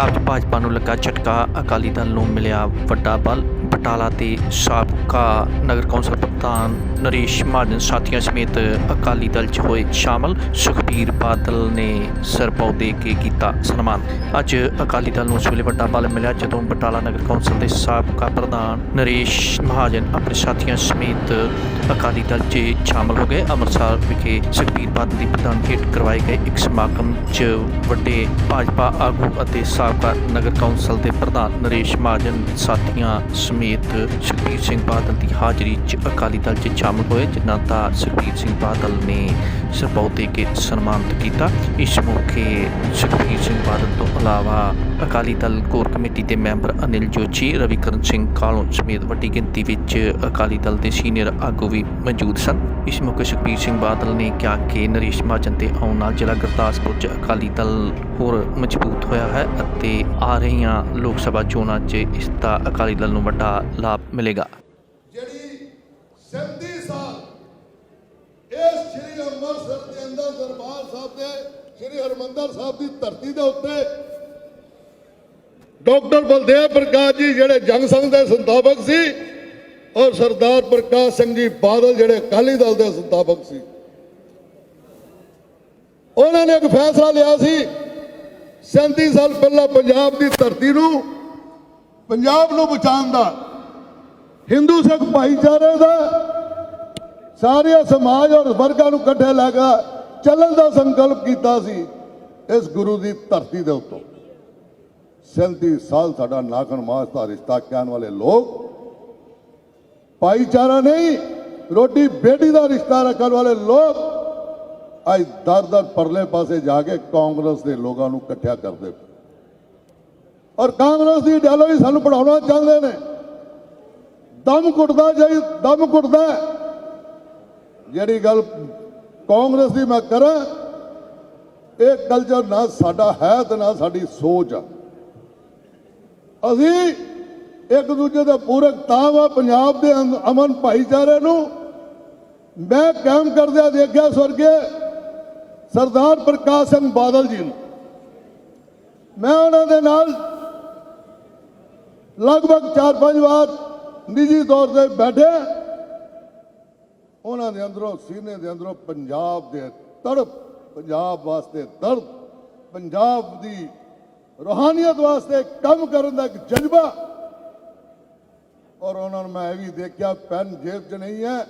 ਪੰਜਾਬ 'ਚ ਭਾਜਪਾ ਨੂੰ ਲੱਗਾ ਝਟਕਾ। ਅਕਾਲੀ ਦਲ ਨੂੰ ਮਿਲਿਆ ਵੱਡਾ ਬਲ। ਬਟਾਲਾ ਤੇ ਸਾਬਕਾ ਨਗਰ ਕੌਂਸਲ ਪ੍ਰਧਾਨ ਨਰੇਸ਼ ਮਹਾਜਨ ਸਾਥੀਆਂ ਸਮੇਤ ਅਕਾਲੀ ਦਲ 'ਚ ਹੋਏ ਸ਼ਾਮਲ। ਸੁਖਬੀਰ ਬਾਦਲ ਨੇ ਸਰਪੌ ਦੇ ਕੇ ਕੀਤਾ ਸਨਮਾਨ। ਅੱਜ ਅਕਾਲੀ ਦਲ ਨੂੰ ਉਸ ਵੇਲੇ ਵੱਡਾ ਬਲ ਮਿਲਿਆ ਜਦੋਂ ਬਟਾਲਾ ਨਗਰ ਕੌਂਸਲ ਦੇ ਸਾਬਕਾ ਪ੍ਰਧਾਨ ਨਰੇਸ਼ ਮਹਾਜਨ ਆਪਣੇ ਸਾਥੀਆਂ ਸਮੇਤ ਅਕਾਲੀ ਦਲ 'ਚ ਸ਼ਾਮਲ ਹੋ ਗਏ। ਅੰਮ੍ਰਿਤਸਰ ਵਿਖੇ ਸੁਖਬੀਰ ਬਾਦਲ ਦੀ ਪ੍ਰਧਾਨਗੀ ਹੇਠ ਕਰਵਾਏ ਗਏ ਇੱਕ ਸਮਾਗਮ 'ਚ ਵੱਡੇ ਭਾਜਪਾ ਆਗੂ ਅਤੇ ਸਾਬਕਾ ਨਗਰ ਕੌਂਸਲ ਦੇ ਪ੍ਰਧਾਨ ਨਰੇਸ਼ ਮਹਾਜਨ ਸਾਥੀਆਂ ਸਮੇਤ ਸੁਖਬੀਰ ਸਿੰਘ ਬਾਦਲ ਦੀ ਹਾਜ਼ਰੀ 'ਚ ਅਕਾਲੀ ਦਲ 'ਚ ਸ਼ਾਮਲ ਹੋਏ, ਜਿਨ੍ਹਾਂ ਦਾ ਸੁਖਬੀਰ ਸਿੰਘ ਬਾਦਲ ਨੇ ਸਰਪੌ ਦੇ ਕੇ ਸਨਮਾਨਿਤ ਕੀਤਾ। ਇਸ ਮੌਕੇ ਸੁਖਬੀਰ ਸਿੰਘ ਬਾਦਲ ਤੋਂ ਇਲਾਵਾ ਅਕਾਲੀ ਦਲ ਕੋਰ ਕਮੇਟੀ ਦੇ ਮੈਂਬਰ ਅਨਿਲ ਜੋਸ਼ੀ, ਰਵੀਕਰਨ ਸਿੰਘ ਕਾਲੋਂ ਸਮੇਤ ਵੱਡੀ ਗਿਣਤੀ ਵਿੱਚ ਅਕਾਲੀ ਦਲ ਦੇ ਸੀਨੀਅਰ ਆਗੂ ਵੀ ਮੌਜੂਦ ਸਨ। ਇਸ ਮੌਕੇ ਸੁਖਬੀਰ ਸਿੰਘ ਬਾਦਲ ਨੇ ਕਿਹਾ ਕਿ ਨਰੇਸ਼ ਮਹਾਜਨ ਦੇ ਆਉਣ ਨਾਲ ਜ਼ਿਲ੍ਹਾ ਗੁਰਦਾਸਪੁਰ 'ਚ ਅਕਾਲੀ ਦਲ ਹੋਰ ਮਜ਼ਬੂਤ ਹੋਇਆ ਹੈ ਅਤੇ ਆ ਰਹੀਆਂ ਲੋਕ ਸਭਾ ਚੋਣਾਂ 'ਚ ਇਸ ਦਾ ਅਕਾਲੀ ਦਲ ਨੂੰ ਵੱਡਾ ਲਾਭ ਮਿਲੇਗਾ। ਜਿਹੜੀ 37 ਸਾਲ ਇਸ ਸ੍ਰੀ ਅੰਮ੍ਰਿਤਸਰ ਦੇ ਅੰਦਰ ਦਰਬਾਰ ਸਾਹਿਬ ਦੇ, ਸ੍ਰੀ ਹਰਮੰਦਰ ਸਾਹਿਬ ਦੀ ਧਰਤੀ ਦੇ ਉੱਤੇ ਡਾਕਟਰ ਬਲਦੇਵ ਪ੍ਰਕਾਸ਼ ਜੀ, ਜਿਹੜੇ ਜੰਗ ਸੰਘ ਦੇ ਸੰਸਥਾਪਕ ਸੀ ਔਰ ਸਰਦਾਰ ਪ੍ਰਕਾਸ਼ ਸਿੰਘ ਜੀ ਬਾਦਲ ਜਿਹੜੇ ਅਕਾਲੀ ਦਲ ਦੇ ਸੰਸਥਾਪਕ ਸੀ। ਉਹਨਾਂ ਨੇ ਇੱਕ ਫੈਸਲਾ ਲਿਆ ਸੀ 37 ਸਾਲ ਪਹਿਲਾਂ ਪੰਜਾਬ ਦੀ ਧਰਤੀ ਨੂੰ, ਪੰਜਾਬ ਨੂੰ ਬਚਾਉਣ ਦਾ। ਹਿੰਦੂ ਸਿੱਖ ਭਾਈਚਾਰੇ ਦਾ ਸਾਰੇ ਸਮਾਜ ਔਰ ਵਰਗਾਂ ਨੂੰ ਇਕੱਠੇ ਲੈ ਕੇ ਚੱਲਣ ਦਾ ਸੰਕਲਪ ਕੀਤਾ ਸੀ ਇਸ ਗੁਰੂ ਦੀ ਧਰਤੀ ਦੇ ਉੱਤੋਂ। 37 ਸਾਲ ਸਾਡਾ ਨਾਖਣ ਮਾਸ ਦਾ ਰਿਸ਼ਤਾ ਕਹਿਣ ਵਾਲੇ ਲੋਕ ਭਾਈਚਾਰਾ ਨਹੀਂ, ਰੋਟੀ ਬੇਟੀ ਦਾ ਰਿਸ਼ਤਾ ਰੱਖਣ ਵਾਲੇ ਲੋਕ ਅੱਜ ਦਰ ਦਰ ਪਰਲੇ ਪਾਸੇ ਜਾ ਕੇ ਕਾਂਗਰਸ ਦੇ ਲੋਕਾਂ ਨੂੰ ਇਕੱਠਿਆ ਕਰਦੇ ਔਰ ਕਾਂਗਰਸ ਦੀ ਇਡੀਓਲੋਜੀ ਸਾਨੂੰ ਪੜਾਉਣਾ ਚਾਹੁੰਦੇ ਨੇ। ਦਮ ਘੁੱਟਦਾ ਜਾਈ, ਦਮ ਘੁੱਟਦਾ। ਜਿਹੜੀ ਗੱਲ ਕਾਂਗਰਸ ਦੀ ਮੈਂ ਕਰਾਂ, ਇਹ ਕਲਚਰ ਨਾ ਸਾਡਾ ਹੈ ਤੇ ਨਾ ਸਾਡੀ ਸੋਚ ਆ। ਅਸੀਂ ਇੱਕ ਦੂਜੇ ਦਾ ਪੂਰਕ ਤਾਂ ਵਾ ਪੰਜਾਬ ਦੇ ਅਮਨ ਭਾਈਚਾਰੇ ਨੂੰ। ਮੈਂ ਕਾਇਮ ਕਰਦਿਆਂ ਦੇਖਿਆ ਸਵਰਗੇ ਸਰਦਾਰ ਪ੍ਰਕਾਸ਼ ਸਿੰਘ ਬਾਦਲ ਜੀ ਨੂੰ। ਮੈਂ ਉਹਨਾਂ ਦੇ ਨਾਲ ਲਗਭਗ 4-5 ਵਾਰ ਨਿੱਜੀ ਤੌਰ ਤੇ ਬੈਠੇ। ਉਹਨਾਂ ਦੇ ਅੰਦਰੋਂ, ਸੀਨੇ ਦੇ ਅੰਦਰੋਂ ਪੰਜਾਬ ਦੇ ਤੜਪ, ਪੰਜਾਬ ਵਾਸਤੇ ਦਰਦ, ਪੰਜਾਬ ਦੀ ਰੋਹਾਨੀਅਤ ਵਾਸਤੇ ਕੰਮ ਕਰਨ ਦਾ ਇੱਕ ਜਜ਼ਬਾ ਔਰ ਉਹਨਾਂ ਨੂੰ ਮੈਂ ਇਹ ਵੀ ਦੇਖਿਆ, ਪੈਨ ਜੇਬ 'ਚ ਨਹੀਂ ਹੈ।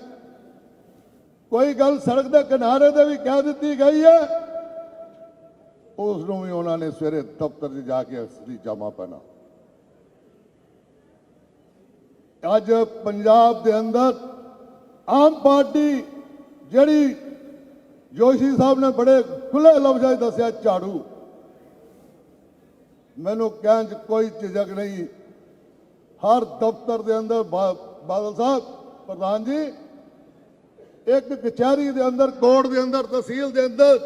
ਕੋਈ ਗੱਲ ਸੜਕ ਦੇ ਕਿਨਾਰੇ ਤੇ ਵੀ ਕਹਿ ਦਿੱਤੀ ਗਈ ਹੈ। ਉਸ ਨੂੰ ਵੀ ਉਹਨਾਂ ਨੇ ਸਵੇਰੇ ਦਫ਼ਤਰ 'ਚ ਜਾ ਕੇ ਅਸਲੀ ਜਾਮਾ ਪਹਿਨਾ। ਅੱਜ ਪੰਜਾਬ ਦੇ ਅੰਦਰ ਆਮ ਪਾਰਟੀ ਜਿਹੜੀ ਜੋਸ਼ੀ ਸਾਹਿਬ ਨੇ ਬੜੇ ਖੁੱਲੇ ਲਫ਼ਜ਼ਾਂ 'ਚ ਦੱਸਿਆ, ਝਾੜੂ। ਮੈਨੂੰ ਕਹਿਣ 'ਚ ਕੋਈ ਝਿਜਕ ਨਹੀਂ। ਹਰ ਦਫ਼ਤਰ ਦੇ ਅੰਦਰ ਬਾਦਲ ਸਾਹਿਬ, ਪ੍ਰਧਾਨ ਜੀ, ਇੱਕ ਕਚਹਿਰੀ ਦੇ ਅੰਦਰ, ਕੋਰਟ ਦੇ ਅੰਦਰ, ਤਹਿਸੀਲ ਦੇ ਅੰਦਰ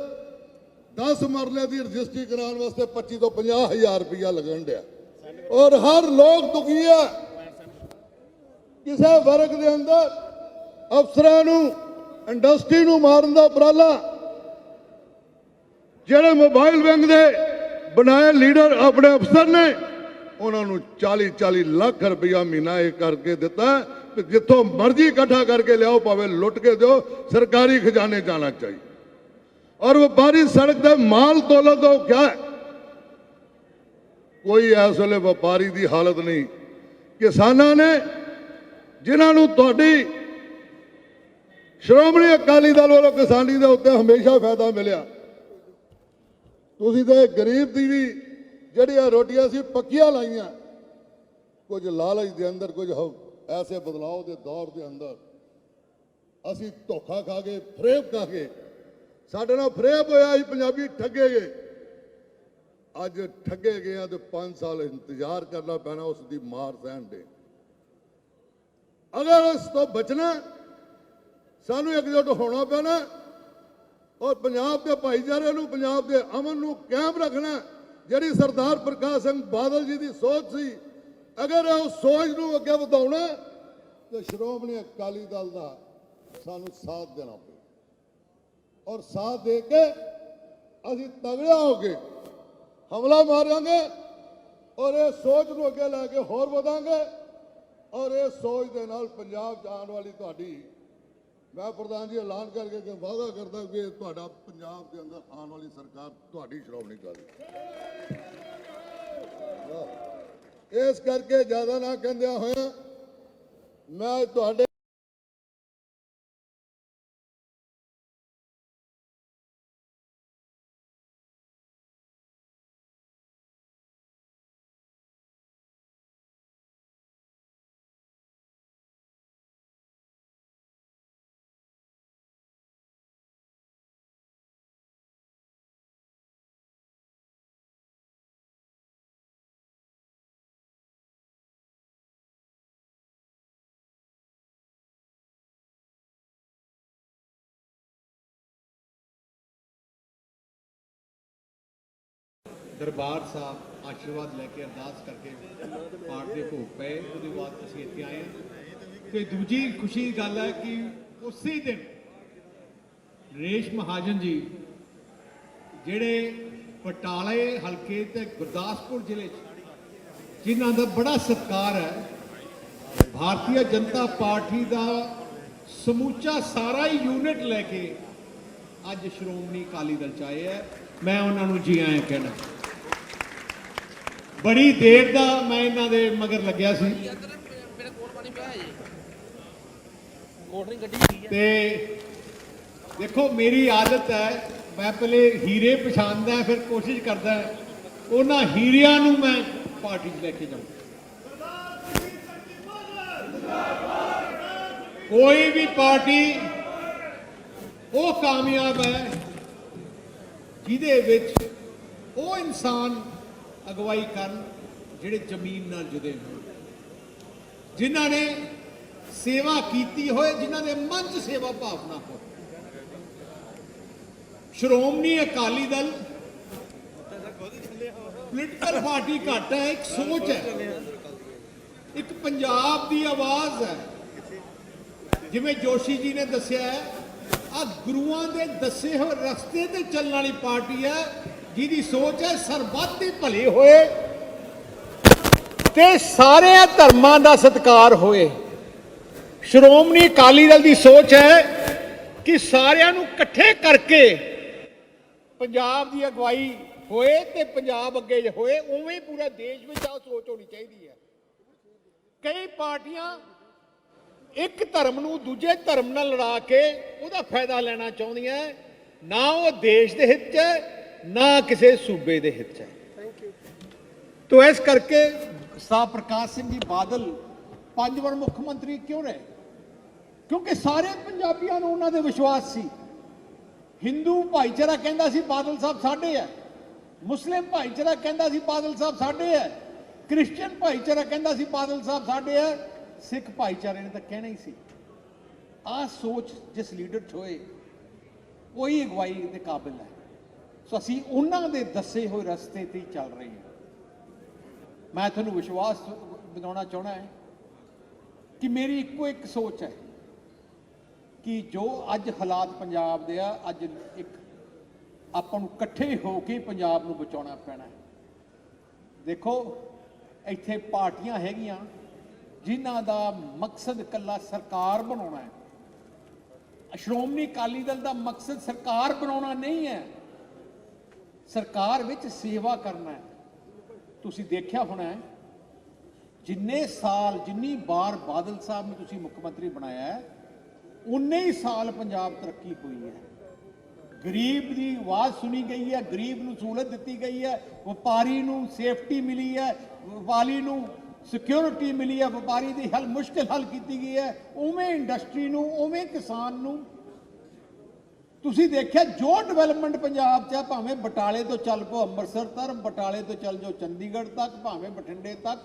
10 ਮਰਲੇ ਦੀ ਰਜਿਸਟਰੀ ਕਰਾਉਣ ਵਾਸਤੇ 25 ਤੋਂ 50 ਹਜ਼ਾਰ ਰੁਪਇਆ ਲੱਗਣ ਡਿਆ। ਔਰ ਹਰ ਲੋਕ ਦੁਖੀ ਹੈ। ਕਿਸੇ ਵਰਗ ਦੇ ਅੰਦਰ ਅਫਸਰਾਂ ਨੂੰ, ਇੰਡਸਟਰੀ ਨੂੰ ਮਾਰਨ ਦਾ ਉਪਰਾਲਾ, ਜਿਹੜੇ ਮੋਬਾਈਲ ਵਿੰਗ ਦੇ ਬਣਾਏ ਲੀਡਰ ਆਪਣੇ ਅਫਸਰ ਨੇ ਉਹਨਾਂ ਨੂੰ 40 40 ਲੱਖ ਰੁਪਇਆ ਮਹੀਨਾ ਇਹ ਕਰਕੇ ਦਿੱਤਾ ਕਿ ਜਿੱਥੋਂ ਮਰਜ਼ੀ ਇਕੱਠਾ ਕਰਕੇ ਲਿਆਓ, ਭਾਵੇਂ ਲੁੱਟ ਕੇ ਦਿਓ, ਸਰਕਾਰੀ ਖਜ਼ਾਨੇ ਜਾਣਾ ਚਾਹੀਏ ਔਰ ਵਪਾਰੀ ਸੜਕ ਤੇ ਮਾਲ ਤੋਲੋ ਤੋਂ ਕਿਆ ਕੋਈ ਇਸ ਵੇਲੇ ਵਪਾਰੀ ਦੀ ਹਾਲਤ ਨਹੀਂ। ਕਿਸਾਨਾਂ ਨੇ, ਜਿਨ੍ਹਾਂ ਨੂੰ ਤੁਹਾਡੀ ਸ਼੍ਰੋਮਣੀ ਅਕਾਲੀ ਦਲ ਵੱਲੋਂ ਕਿਸਾਨੀ ਦੇ ਉੱਤੇ ਹਮੇਸ਼ਾ ਫਾਇਦਾ ਮਿਲਿਆ। ਤੁਸੀਂ ਤਾਂ ਗਰੀਬ ਦੀ ਵੀ ਜਿਹੜੀਆਂ ਰੋਟੀਆਂ ਸੀ, ਪੱਕੀਆਂ ਲਾਈਆਂ। ਕੁਝ ਲਾਲਚ ਦੇ ਅੰਦਰ, ਕੁਝ ਐਸੇ ਬਦਲਾਅ ਦੇ ਦੌਰ ਦੇ ਅੰਦਰ। ਅਸੀਂ ਧੋਖਾ ਖਾ ਕੇ, ਫਰੇਬ ਖਾ ਕੇ, ਸਾਡੇ ਨਾਲ ਫਰੇਬ ਹੋਇਆ ਸੀ ਪੰਜਾਬੀ ਠੱਗੇ ਗਏ। ਅੱਜ ਠੱਗੇ ਗਏ ਆ ਤੇ 5 ਸਾਲ ਇੰਤਜ਼ਾਰ ਕਰਨਾ ਪੈਣਾ, ਉਸ ਦੀ ਮਾਰ ਸਹਿਣ ਦੇ। ਅਗਰ ਇਸ ਤੋਂ ਬਚਣਾ, ਸਾਨੂੰ ਇਕਜੁੱਟ ਹੋਣਾ ਪੈਣਾ, ਔਰ ਪੰਜਾਬ ਦੇ ਭਾਈਚਾਰੇ ਨੂੰ, ਪੰਜਾਬ ਦੇ ਅਮਨ ਨੂੰ ਕਾਇਮ ਰੱਖਣਾ ਜਿਹੜੀ ਸਰਦਾਰ ਪ੍ਰਕਾਸ਼ ਸਿੰਘ ਬਾਦਲ ਜੀ ਦੀ ਸੋਚ ਸੀ, ਅਗਰ ਉਹ ਸੋਚ ਨੂੰ ਅੱਗੇ ਵਧਾਉਣਾ, ਤੇ ਸ਼੍ਰੋਮਣੀ ਅਕਾਲੀ ਦਲ ਦਾ ਸਾਨੂੰ ਸਾਥ ਦੇਣਾ ਪਏ ਔਰ ਸਾਥ ਦੇ ਕੇ ਅਸੀਂ ਤਗੜਾ ਹੋ ਕੇ ਹਮਲਾ ਮਾਰਾਂਗੇ, ਔਰ ਇਹ ਸੋਚ ਨੂੰ ਅੱਗੇ ਲੈ ਕੇ ਹੋਰ ਵਧਾਂਗੇ, ਔਰ ਇਹ ਸੋਚ ਦੇ ਨਾਲ ਪੰਜਾਬ 'ਚ ਵਾਲੀ ਤੁਹਾਡੀ ਮੈਂ ਪ੍ਰਧਾਨ ਜੀ ਐਲਾਨ ਕਰਕੇ ਕਿ ਵਾਅਦਾ ਕਰਦਾ ਕਿ ਤੁਹਾਡਾ ਪੰਜਾਬ ਦੇ ਅੰਦਰ ਆਉਣ ਵਾਲੀ ਸਰਕਾਰ ਤੁਹਾਡੀ ਸ਼੍ਰੋਮਣੀ ਅਕਾਲੀ ਇਸ ਕਰਕੇ ਜ਼ਿਆਦਾ ਨਾ ਕਹਿੰਦਿਆਂ ਹੋਇਆ ਮੈਂ ਤੁਹਾਡੇ ਦਰਬਾਰ ਸਾਹਿਬ ਆਸ਼ੀਰਵਾਦ ਲੈ ਕੇ ਅਰਦਾਸ ਕਰਕੇ ਪਾਠ ਦੇ ਭੋਗ ਪਏ। ਉਹਦੇ ਬਾਅਦ ਅਸੀਂ ਇੱਥੇ ਆਏ ਹਾਂ। ਤੇ ਦੂਜੀ ਖੁਸ਼ੀ ਦੀ ਗੱਲ ਹੈ ਕਿ ਉਸੇ ਦਿਨ ਨਰੇਸ਼ ਮਹਾਜਨ ਜੀ ਜਿਹੜੇ ਪਟਾਲੇ ਹਲਕੇ ਤੇ ਗੁਰਦਾਸਪੁਰ ਜ਼ਿਲ੍ਹੇ 'ਚ, ਜਿਨ੍ਹਾਂ ਦਾ ਬੜਾ ਸਤਿਕਾਰ ਹੈ, ਭਾਰਤੀ ਜਨਤਾ ਪਾਰਟੀ ਦਾ ਸਮੂਚਾ ਸਾਰਾ ਹੀ ਯੂਨਿਟ ਲੈ ਕੇ ਅੱਜ ਸ਼੍ਰੋਮਣੀ ਅਕਾਲੀ ਦਲ ਚ ਆਏ ਹੈ। ਮੈਂ ਉਹਨਾਂ ਨੂੰ ਜੀ ਆਇਆਂ ਕਹਿਣਾ। ਬੜੀ ਦੇਰ ਦਾ ਮੈਂ ਇਹਨਾਂ ਦੇ ਮਗਰ ਲੱਗਿਆ ਸੀ। ਮੇਰਾ ਤੇ ਦੇਖੋ, ਮੇਰੀ ਆਦਤ ਹੈ, ਮੈਂ ਪਹਿਲੇ ਹੀਰੇ ਪਛਾਣਦਾ, ਫਿਰ ਕੋਸ਼ਿਸ਼ ਕਰਦਾ ਉਹਨਾਂ ਹੀਰਿਆਂ ਨੂੰ ਮੈਂ ਪਾਰਟੀ 'ਚ ਲੈ ਕੇ ਜਾਵਾਂ ਕੋਈ ਵੀ ਪਾਰਟੀ, ਉਹ ਕਾਮਯਾਬ ਹੈ, ਜਿਹਦੇ ਵਿੱਚ ਉਹ ਇਨਸਾਨ ਅਗਵਾਈ ਕਰਨ ਜਿਹੜੇ ਜ਼ਮੀਨ ਨਾਲ ਜੁੜੇ ਹੋਣ। ਜਿਨ੍ਹਾਂ ਨੇ ਸੇਵਾ ਕੀਤੀ ਹੋਏ, ਜਿਨ੍ਹਾਂ ਦੇ ਮਨ 'ਚ ਸੇਵਾ ਭਾਵਨਾ ਹੋ ਸ਼੍ਰੋਮਣੀ ਅਕਾਲੀ ਦਲ ਪੋਲੀਟੀਕਲ ਪਾਰਟੀ ਘੱਟ ਹੈ, ਇੱਕ ਸੋਚ ਹੈ। ਇੱਕ ਪੰਜਾਬ ਦੀ ਆਵਾਜ਼ ਹੈ। ਜਿਵੇਂ ਜੋਸ਼ੀ ਜੀ ਨੇ ਦੱਸਿਆ ਹੈ ਆ ਗੁਰੂਆਂ ਦੇ ਦੱਸੇ ਹੋਏ ਰਸਤੇ ਤੇ ਚੱਲਣ ਵਾਲੀ ਪਾਰਟੀ ਹੈ ਜਿਹਦੀ ਸੋਚ ਹੈ ਸਰਬੱਤ ਦੇ ਭਲੇ ਹੋਏ ਤੇ ਸਾਰੇ ਧਰਮਾਂ ਦਾ ਸਤਿਕਾਰ ਹੋਏ। ਸ਼੍ਰੋਮਣੀ ਅਕਾਲੀ ਦਲ ਦੀ ਸੋਚ ਹੈ ਕਿ ਸਾਰਿਆਂ ਨੂੰ ਇਕੱਠੇ ਕਰਕੇ ਪੰਜਾਬ ਦੀ ਅਗਵਾਈ ਹੋਏ ਤੇ ਪੰਜਾਬ ਅੱਗੇ ਹੋਏ, ਉਵੇਂ ਹੀ ਪੂਰਾ ਦੇਸ਼ ਵਿੱਚ ਆ ਸੋਚ ਹੋਣੀ ਚਾਹੀਦੀ ਹੈ। ਕਈ ਪਾਰਟੀਆਂ ਇੱਕ ਧਰਮ ਨੂੰ ਦੂਜੇ ਧਰਮ ਨਾਲ ਲੜਾ ਕੇ ਉਹਦਾ ਫਾਇਦਾ ਲੈਣਾ ਚਾਹੁੰਦੀਆਂ ਨਾ ਉਹ ਦੇਸ਼ ਦੇ ਹਿੱਤ 'ਚ ਨਾ ਕਿਸੇ ਸੂਬੇ ਦੇ ਹਿੱਤ 'ਚ ਹੈ। ਤੋ ਇਸ ਕਰਕੇ ਸਾਹਿਬ ਪ੍ਰਕਾਸ਼ ਸਿੰਘ ਜੀ ਬਾਦਲ ਪੰਜ ਵਾਰ ਮੁੱਖ ਮੰਤਰੀ ਕਿਉਂ ਰਹੇ? ਕਿਉਂਕਿ ਸਾਰੇ ਪੰਜਾਬੀਆਂ ਨੂੰ ਉਹਨਾਂ ਦੇ ਵਿਸ਼ਵਾਸ ਸੀ। ਹਿੰਦੂ ਭਾਈਚਾਰਾ ਕਹਿੰਦਾ ਸੀ ਬਾਦਲ ਸਾਹਿਬ ਸਾਡੇ ਹੈ। ਮੁਸਲਿਮ ਭਾਈਚਾਰਾ ਕਹਿੰਦਾ ਸੀ ਬਾਦਲ ਸਾਹਿਬ ਸਾਡੇ ਹੈ। ਕ੍ਰਿਸਚੀਅਨ ਭਾਈਚਾਰਾ ਕਹਿੰਦਾ ਸੀ ਬਾਦਲ ਸਾਹਿਬ ਸਾਡੇ ਹੈ। ਸਿੱਖ ਭਾਈਚਾਰੇ ਨੇ ਤਾਂ ਕਹਿਣਾ ਹੀ ਸੀ। ਆਹ ਸੋਚ ਜਿਸ ਲੀਡਰ 'ਚ ਹੋਏ ਉਹੀ ਅਗਵਾਈ ਦੇ ਕਾਬਿਲ ਹੈ। ਸੋ ਅਸੀਂ ਉਹਨਾਂ ਦੇ ਦੱਸੇ ਹੋਏ ਰਸਤੇ ਤੇ ਹੀ ਚੱਲ ਰਹੇ ਹਾਂ। ਮੈਂ ਤੁਹਾਨੂੰ ਵਿਸ਼ਵਾਸ ਦਿਵਾਉਣਾ ਚਾਹਣਾ ਹੈ ਕਿ ਮੇਰੀ ਇੱਕੋ ਇੱਕ ਸੋਚ ਹੈ ਕਿ ਜੋ ਅੱਜ ਹਾਲਾਤ ਪੰਜਾਬ ਦੇ ਆ, ਅੱਜ ਇੱਕ ਆਪਾਂ ਨੂੰ ਇਕੱਠੇ ਹੋ ਕੇ ਪੰਜਾਬ ਨੂੰ ਬਚਾਉਣਾ ਪੈਣਾ ਹੈ। ਦੇਖੋ, ਇੱਥੇ ਪਾਰਟੀਆਂ ਹੈਗੀਆਂ ਜਿਨ੍ਹਾਂ ਦਾ ਮਕਸਦ ਇਕੱਲਾ ਸਰਕਾਰ ਬਣਾਉਣਾ ਹੈ। ਸ਼੍ਰੋਮਣੀ ਅਕਾਲੀ ਦਲ ਦਾ ਮਕਸਦ ਸਰਕਾਰ ਬਣਾਉਣਾ ਨਹੀਂ ਹੈ। ਸਰਕਾਰ ਵਿੱਚ ਸੇਵਾ ਕਰਨਾ ਹੈ। ਤੁਸੀਂ ਦੇਖਿਆ ਹੋਣਾ ਹੈ, ਜਿੰਨੇ ਸਾਲ, ਜਿੰਨੀ ਵਾਰ ਬਾਦਲ ਸਾਹਿਬ ਨੂੰ ਤੁਸੀਂ ਮੁੱਖ ਮੰਤਰੀ ਬਣਾਇਆ ਹੈ, ਉਨੇ ਹੀ ਸਾਲ ਪੰਜਾਬ ਤਰੱਕੀ ਹੋਈ ਹੈ। ਗਰੀਬ ਦੀ ਆਵਾਜ਼ ਸੁਣੀ ਗਈ ਹੈ, ਗਰੀਬ ਨੂੰ ਸਹੂਲਤ ਦਿੱਤੀ ਗਈ ਹੈ, ਵਪਾਰੀ ਨੂੰ ਸੇਫਟੀ ਮਿਲੀ ਹੈ, ਵਪਾਰੀ ਨੂੰ ਸਿਕਿਉਰਿਟੀ ਮਿਲੀ ਹੈ, ਵਪਾਰੀ ਦੀ ਹੱਲ ਮੁਸ਼ਕਿਲ ਹੱਲ ਕੀਤੀ ਗਈ ਹੈ, ਉਵੇਂ ਇੰਡਸਟਰੀ ਨੂੰ, ਉਵੇਂ ਕਿਸਾਨ ਨੂੰ ਤੁਸੀਂ ਦੇਖਿਆ ਜੋ ਡਿਵੈਲਪਮੈਂਟ ਪੰਜਾਬ 'ਚ ਹੈ ਭਾਵੇਂ ਬਟਾਲੇ ਤੋਂ ਚੱਲ ਪੋ ਅੰਮ੍ਰਿਤਸਰ ਤੱਕ, ਬਟਾਲੇ ਤੋਂ ਚੱਲ ਜਾਓ ਚੰਡੀਗੜ੍ਹ ਤੱਕ, ਭਾਵੇਂ ਬਠਿੰਡੇ ਤੱਕ,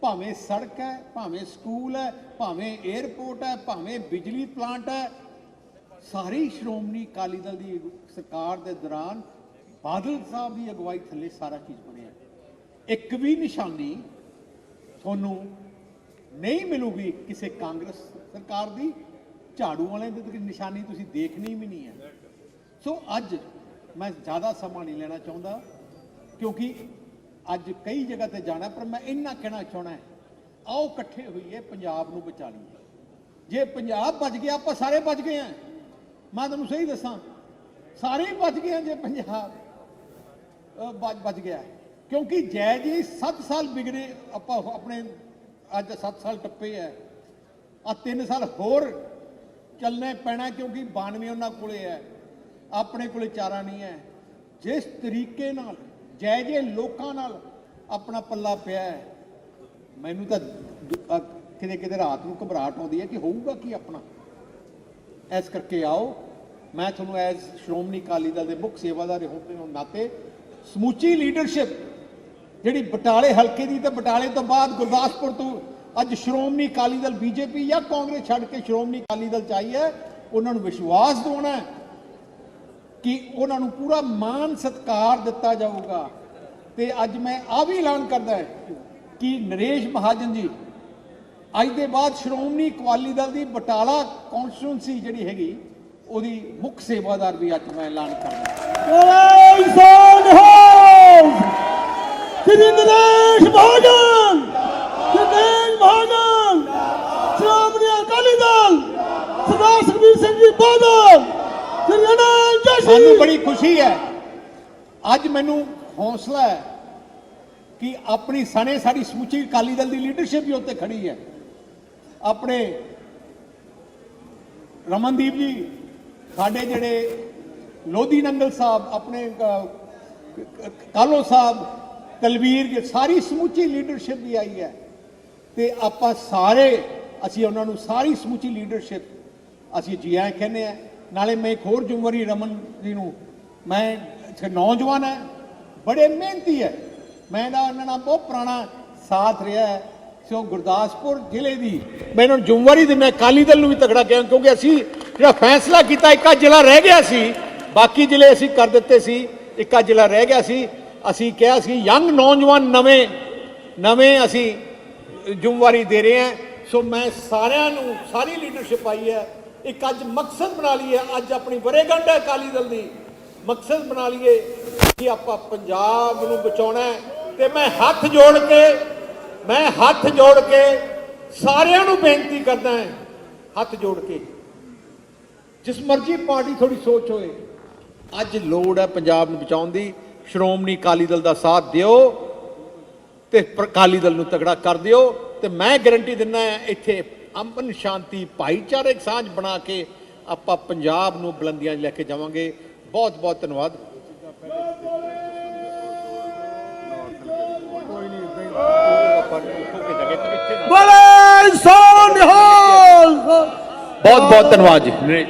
ਭਾਵੇਂ ਸੜਕ ਹੈ, ਭਾਵੇਂ ਸਕੂਲ ਹੈ, ਭਾਵੇਂ 에ਅਰਪੋਰਟ ਹੈ, ਭਾਵੇਂ ਬਿਜਲੀ ਪਲਾਂਟ ਹੈ, ਸਾਰੀ ਸ਼੍ਰੋਮਣੀ ਅਕਾਲੀ ਦਲ ਦੀ ਸਰਕਾਰ ਦੇ ਦੌਰਾਨ ਬਾਦਲ ਸਾਹਿਬ ਦੀ ਅਗਵਾਈ ਥੱਲੇ ਸਾਰਾ ਚੀਜ਼ ਬਣਿਆ। ਇੱਕ ਵੀ ਨਿਸ਼ਾਨੀ ਤੁਹਾਨੂੰ ਨਹੀਂ ਮਿਲੂਗੀ ਕਿਸੇ ਕਾਂਗਰਸ ਸਰਕਾਰ ਦੀ ਝਾੜੂ ਵਾਲਿਆਂ ਦੀ ਤਾਂ ਨਿਸ਼ਾਨੀ ਤੁਸੀਂ ਦੇਖਣੀ ਵੀ ਨਹੀਂ ਹੈ। ਸੋ ਅੱਜ ਮੈਂ ਜ਼ਿਆਦਾ ਸਮਾਂ ਨਹੀਂ ਲੈਣਾ ਚਾਹੁੰਦਾ ਕਿਉਂਕਿ ਅੱਜ ਕਈ ਜਗ੍ਹਾ ਤੇ ਜਾਣਾ ਪਰ ਮੈਂ ਇੰਨਾ ਕਹਿਣਾ ਚਾਹਣਾ ਆਓ ਇਕੱਠੇ ਹੋਈਏ ਪੰਜਾਬ ਨੂੰ ਬਚਾ ਲਈਏ। ਜੇ ਪੰਜਾਬ ਬਚ ਗਿਆ ਆਪਾਂ ਸਾਰੇ ਬਚ ਗਏ ਆ ਮੈਂ ਤੁਹਾਨੂੰ ਸਹੀ ਦੱਸਾਂ ਸਾਰੇ ਹੀ ਬਚ ਗਏ ਆ ਜੇ ਪੰਜਾਬ ਅਹ, ਬਚ ਗਿਆ ਕਿਉਂਕਿ ਜੈ ਜੀ 7 ਸਾਲ ਵਿਗੜੇ ਆਪਾਂ ਆਪਣੇ ਅੱਜ 7 ਸਾਲ ਟੱਪੇ ਆ ਆ 3 ਸਾਲ ਹੋਰ ਚੱਲਣਾ ਪੈਣਾ ਕਿਉਂਕਿ 92 ਉਹਨਾਂ ਕੋਲੇ ਹੈ, ਆਪਣੇ ਕੋਲੇ ਚਾਰਾ ਨਹੀਂ ਹੈ। ਜਿਸ ਤਰੀਕੇ ਨਾਲ ਜੈ ਜੇ ਲੋਕਾਂ ਨਾਲ ਆਪਣਾ ਪੱਲਾ ਪਿਆ ਹੈ, ਮੈਨੂੰ ਤਾਂ ਕਿਤੇ ਕਿਤੇ ਰਾਤ ਨੂੰ ਘਬਰਾਹਟ ਆਉਂਦੀ ਹੈ ਕਿ ਹੋਊਗਾ ਕੀ ਆਪਣਾ। ਇਸ ਕਰਕੇ ਆਓ, ਮੈਂ ਤੁਹਾਨੂੰ ਐਜ਼ ਸ਼੍ਰੋਮਣੀ ਅਕਾਲੀ ਦਲ ਦੇ ਮੁੱਖ ਸੇਵਾਦਾਰ ਹੋਣ ਦੇ ਨਾਤੇ ਸਮੁੱਚੀ ਲੀਡਰਸ਼ਿਪ ਜਿਹੜੀ ਬਟਾਲੇ, ਹਲਕੇ ਦੀ ਤੇ ਬਟਾਲੇ ਤੋਂ ਬਾਅਦ ਗੁਰਦਾਸਪੁਰ ਤੋਂ ਅੱਜ ਸ਼੍ਰੋਮਣੀ ਅਕਾਲੀ ਦਲ ਬੀਜੇਪੀ ਜਾਂ ਕਾਂਗਰਸ ਛੱਡ ਕੇ ਸ਼੍ਰੋਮਣੀ ਅਕਾਲੀ ਦਲ ਚ ਆਈ ਹੈ, ਉਹਨਾਂ ਨੂੰ ਵਿਸ਼ਵਾਸ ਦਿਵਾਉਣਾ ਕਿ ਉਹਨਾਂ ਨੂੰ ਪੂਰਾ ਮਾਨ ਸਤਿਕਾਰ ਦਿੱਤਾ ਜਾਊਗਾ। ਤੇ ਅੱਜ ਮੈਂ ਆ ਵੀ ਐਲਾਨ ਕਰਦਾ ਕਿ ਨਰੇਸ਼ ਮਹਾਜਨ ਜੀ, ਅੱਜ ਦੇ ਬਾਅਦ ਸ਼੍ਰੋਮਣੀ ਅਕਾਲੀ ਦਲ ਦੀ ਬਟਾਲਾ ਕੌਂਸਟੀਟਿਊਂਸੀ ਜਿਹੜੀ ਹੈਗੀ, ਉਹਦੀ ਮੁੱਖ ਸੇਵਾਦਾਰ ਵੀ ਅੱਜ ਮੈਂ ਐਲਾਨ ਕਰਦਾ ਇਨਸਾਨ ਹਾਊਸ ਸ੍ਰੀ ਮਹਾਜਨ? ਨਰੇਸ਼ ਸ਼੍ਰੋਮਣੀ ਅਕਾਲੀ ਦਲ ਸਰਦਾਰ ਸੁਖਬੀਰ ਸਿੰਘ ਜੀ ਬਾਦਲ ਸ੍ਰੀ ਅਨੰਦ ਸਾਨੂੰ ਬੜੀ ਖੁਸ਼ੀ ਹੈ। ਅੱਜ ਮੈਨੂੰ ਹੌਸਲਾ ਹੈ ਕਿ ਆਪਣੀ ਸਣੇ ਸਾਡੀ ਸਮੁੱਚੀ ਅਕਾਲੀ ਦਲ ਦੀ ਲੀਡਰਸ਼ਿਪ ਵੀ ਉੱਤੇ ਖੜੀ ਹੈ। ਆਪਣੇ ਰਮਨਦੀਪ ਜੀ ਸਾਡੇ ਜਿਹੜੇ ਲੋਧੀ ਨੰਗਲ ਸਾਹਿਬ ਆਪਣੇ ਅ, ਕਾਲੋ ਸਾਹਿਬ ਤਲਵੀਰ ਜੀ ਸਾਰੀ ਸਮੁੱਚੀ ਲੀਡਰਸ਼ਿਪ ਵੀ ਆਈ ਹੈ। ਤੇ ਆਪਾਂ ਸਾਰੇ, ਅਸੀਂ ਉਹਨਾਂ ਨੂੰ ਸਾਰੀ ਸਮੁੱਚੀ ਲੀਡਰਸ਼ਿਪ ਅਸੀਂ ਜੀ ਆਇਆਂ ਕਹਿੰਦੇ ਆ। ਨਾਲੇ ਮੈਂ ਇੱਕ ਹੋਰ ਜ਼ਿੰਮੇਵਾਰੀ ਰਮਨ ਜੀ ਨੂੰ, ਮੈਂ ਇੱਥੇ ਨੌਜਵਾਨ ਹੈ ਬੜੇ ਮਿਹਨਤੀ ਹੈ ਮੈਂ ਨਾ ਉਹਨਾਂ ਨਾਲ ਬਹੁਤ ਪੁਰਾਣਾ ਸਾਥ ਰਿਹਾ ਹੈ। ਸੋ ਗੁਰਦਾਸਪੁਰ ਜ਼ਿਲ੍ਹੇ ਦੀ ਮੈਂ ਇਹਨਾਂ ਨੂੰ ਜ਼ਿੰਮੇਵਾਰੀ ਮੈਂ ਅਕਾਲੀ ਦਲ ਨੂੰ ਵੀ ਤਗੜਾ ਕਿਹਾ, ਕਿਉਂਕਿ ਅਸੀਂ ਜਿਹੜਾ ਫੈਸਲਾ ਕੀਤਾ, ਇੱਕਾ ਜ਼ਿਲ੍ਹਾ ਰਹਿ ਗਿਆ ਸੀ। ਬਾਕੀ ਜ਼ਿਲ੍ਹੇ ਅਸੀਂ ਕਰ ਦਿੱਤੇ ਸੀ, ਇੱਕਾ ਜ਼ਿਲ੍ਹਾ ਰਹਿ ਗਿਆ ਸੀ। ਅਸੀਂ ਕਿਹਾ ਸੀ, ਯੰਗ ਨੌਜਵਾਨ ਨਵੇਂ ਨਵੇਂ ਅਸੀਂ ਜ਼ਿੰਮੇਵਾਰੀ ਦੇ ਰਹੇ ਹਾਂ। ਸੋ ਮੈਂ ਸਾਰਿਆਂ ਨੂੰ, ਸਾਰੀ ਲੀਡਰਸ਼ਿਪ ਆਈ ਹੈ। ਇੱਕ ਅੱਜ ਮਕਸਦ ਬਣਾ ਲਈਏ। ਅੱਜ ਆਪਣੀ ਵਰੇਗੰਢ ਹੈ ਅਕਾਲੀ ਦਲ ਦੀ। ਮਕਸਦ ਬਣਾ ਲਈਏ ਕਿ ਆਪਾਂ ਪੰਜਾਬ ਨੂੰ ਬਚਾਉਣਾ ਹੈ। ਤੇ ਮੈਂ ਹੱਥ ਜੋੜ ਕੇ, ਮੈਂ ਹੱਥ ਜੋੜ ਕੇ ਸਾਰਿਆਂ ਨੂੰ ਬੇਨਤੀ ਕਰਦਾ ਹਾਂ, ਹੱਥ ਜੋੜ ਕੇ। ਜਿਸ ਮਰਜ਼ੀ ਪਾਰਟੀ ਥੋੜੀ ਸੋਚ ਹੋਏ ਅੱਜ ਲੋੜ ਹੈ ਪੰਜਾਬ ਨੂੰ ਬਚਾਉਣ ਦੀ। ਸ਼੍ਰੋਮਣੀ ਅਕਾਲੀ ਦਲ ਦਾ ਸਾਥ ਦਿਓ। ਤੇ ਅਕਾਲੀ ਦਲ ਨੂੰ ਤਗੜਾ ਕਰ ਦਿਓ ਤੇ ਮੈਂ ਗਾਰੰਟੀ ਦਿੰਦਾ ਇੱਥੇ ਅਮਨ ਸ਼ਾਂਤੀ ਭਾਈਚਾਰਕ ਸਾਂਝ ਬਣਾ ਕੇ ਆਪਾਂ ਪੰਜਾਬ ਨੂੰ ਬੁਲੰਦੀਆਂ 'ਚ ਲੈ ਕੇ ਜਾਵਾਂਗੇ। ਬਹੁਤ ਬਹੁਤ ਧੰਨਵਾਦ। ਬਹੁਤ ਬਹੁਤ ਧੰਨਵਾਦ ਜੀ।